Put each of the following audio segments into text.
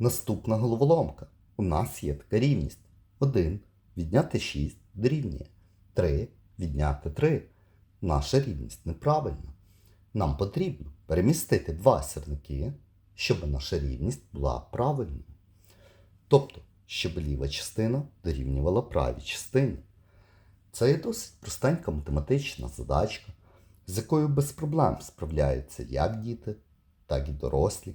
Наступна головоломка. У нас є така рівність. 1 відняти 6 дорівнює 3 відняти 3. Наша рівність неправильна. Нам потрібно перемістити два сірники, щоб наша рівність була правильною. Тобто, щоб ліва частина дорівнювала правій частині. Це є досить простенька математична задачка, з якою без проблем справляються як діти, так і дорослі.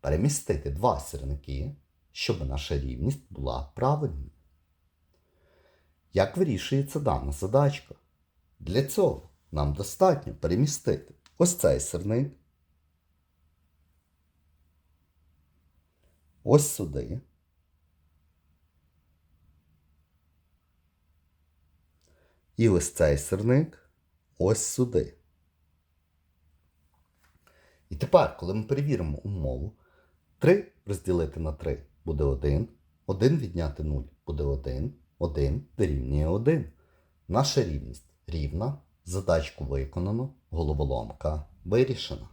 перемістити два сірники, щоб наша рівність була правильною. Як вирішується дана задачка? Для цього нам достатньо перемістити ось цей сирник, ось сюди. І ось цей сирник ось сюди. І тепер, коли ми перевіримо умову, 3 розділити на 3 буде 1, 1 відняти 0 буде 1, 1 дорівнює 1. Наша рівність рівна, задачку виконано, головоломка вирішена.